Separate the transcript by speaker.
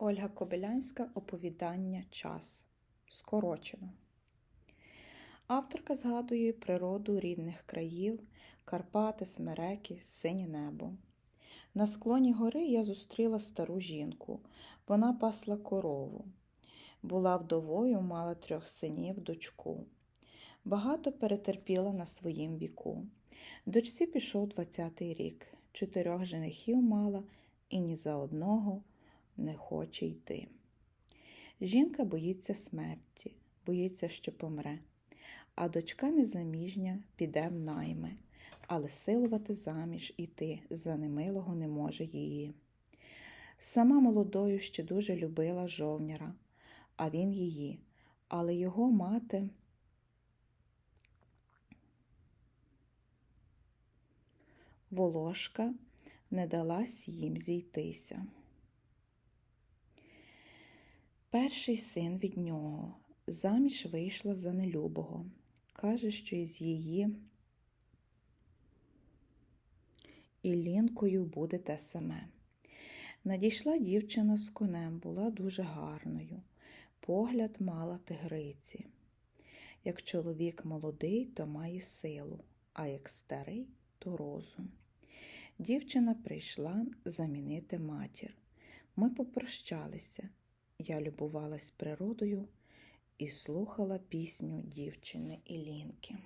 Speaker 1: Ольга Кобилянська Оповідання Час. Скорочено. Авторка згадує природу рідних країв, Карпати, Смереки, синє небо. На склоні гори я зустріла стару жінку. Вона пасла корову. Була вдовою, мала трьох синів, дочку. Багато перетерпіла на своїм віку. Дочці пішов двадцятий рік. Чотирьох женихів мала і ні за одного не хоче йти. Жінка боїться смерті, боїться, що помре, а дочка незаміжня піде в найми, але силувати заміж іти за немилого не може її. Сама молодою ще дуже любила жовняра, а він її, але його мати. Волошка не далась їм зійтися. Перший син від нього заміж вийшла за нелюбого. Каже, що із її Іллінкою буде те саме. Надійшла дівчина з конем, була дуже гарною, погляд мала тигриці. Як чоловік молодий, то має силу, а як старий, то розум. Дівчина прийшла замінити матір. Ми попрощалися. Я любувалась природою і слухала пісню дівчини Ілінки.